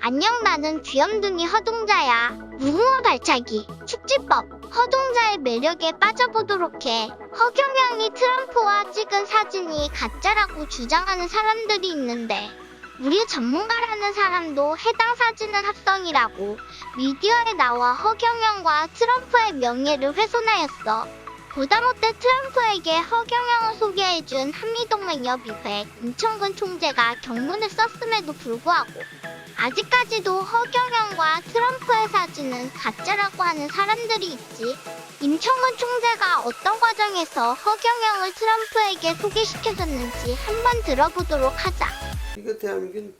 안녕 나는 귀염둥이 허동자야. 무궁화 발차기, 축지법, 허동자의 매력에 빠져보도록 해. 허경영이 트럼프와 찍은 사진이 가짜라고 주장하는 사람들이 있는데 우리 전문가라는 사람도 해당 사진은 합성이라고 미디어에 나와 허경영과 트럼프의 명예를 훼손하였어. 보다 못해 트럼프에게 허경영을 소개해준 한미동맹 협의회 임청근 총재가 경문을 썼음에도 불구하고 아직까지도 허경영과 트럼프의 사진은 가짜라고 하는 사람들이 있지. 임청근 총재가 어떤 과정에서 허경영을 트럼프에게 소개시켜줬는지 한번 들어보도록 하자. 이거 대한민국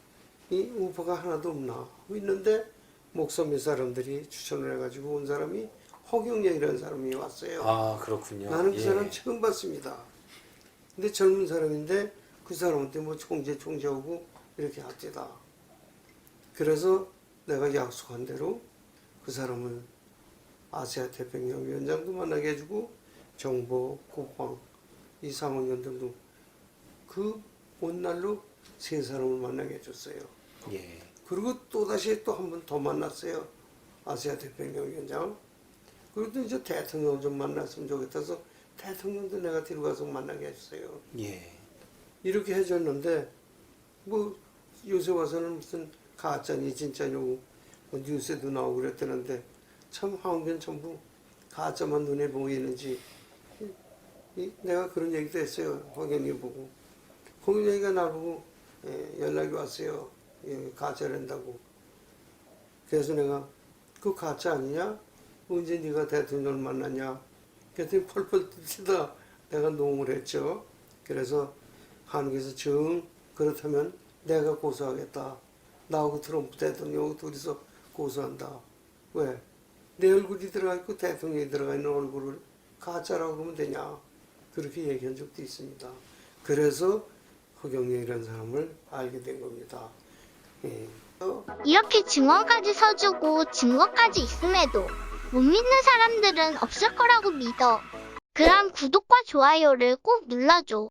이 우파가 하나도 없나 있는데 목소리 사람들이 추천을 해가지고 온 사람이 허경영이라는 사람이 왔어요. 아 그렇군요. 나는 그 예. 사람 처음 봤습니다. 근데 젊은 사람인데 그 사람한테 뭐 총재 총재하고 이렇게 합디다. 그래서 내가 약속한 대로 그 사람을 아시아 태평양 위원장도 만나게 해주고 정보, 국방 이 상원위원들도 그 온날로 세 사람을 만나게 해줬어요. 예. 그리고 또 다시 또 한 번 더 만났어요. 아시아 태평양 위원장. 또 이제 대통령 좀 만났으면 좋겠어서 대통령도 내가 데려가서 만나게 해줬어요. 예. 이렇게 해줬는데 뭐 요새 와서는 무슨 가짜니 진짜냐고 뭐 뉴스에도 나오고 그랬다는데 참 황변 전부 가짜만 눈에 보이는지 내가 그런 얘기도 했어요 황현이 보고 황현이가 나보고 예, 연락이 왔어요 예, 가짜란다고 그래서 내가 그 가짜 아니냐 언제 네가 대통령을 만났냐 그랬더니 펄펄 뛰다 내가 농을 했죠 그래서 한국에서 정 그렇다면 내가 고소하겠다. 나하고 트럼프 대통령 둘이서 고소한다. 왜? 내 얼굴이 들어가 있고 대통령이 들어가 있는 얼굴을 가짜라고 그러면 되냐? 그렇게 얘기한 적도 있습니다. 그래서 허경영이라는 사람을 알게 된 겁니다. 예. 어, 이렇게 증언까지 서주고 증거까지 있음에도 못 믿는 사람들은 없을 거라고 믿어. 그럼 구독과 좋아요를 꼭 눌러줘.